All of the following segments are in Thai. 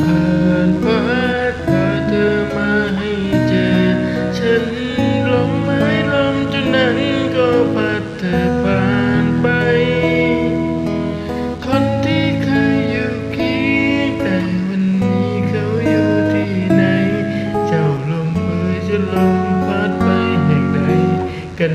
ผ่านฟ้าพาเธอมาให้เจอ ฉันลงไมลมจนนั้นก็พัเธอผ่าไป คนที่เคยอยู่เคียงแต่วันนี้เขาอยู่ที่ไหน เจ้าลมเอจะลมพัไปแห่งใดกัน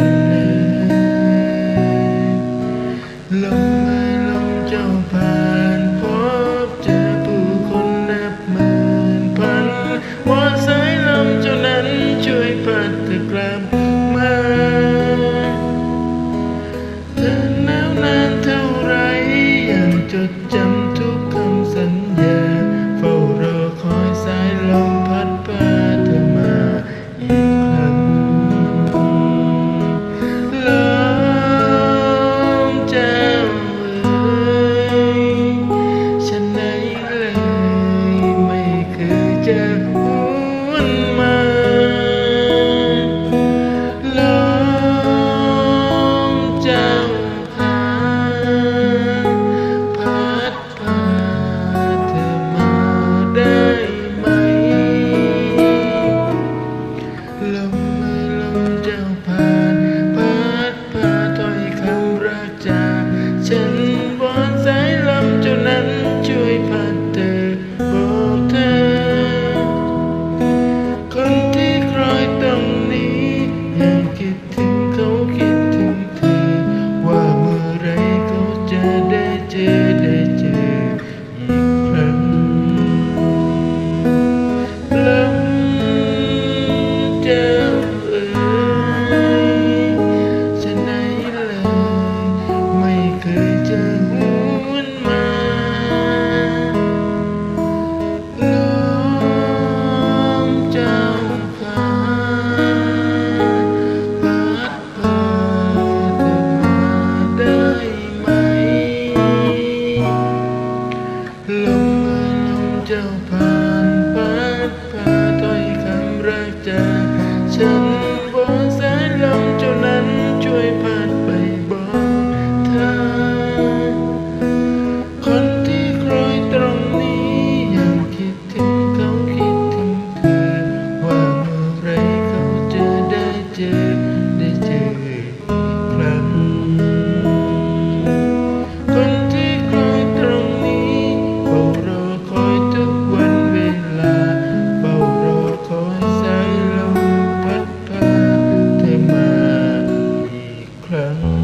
friend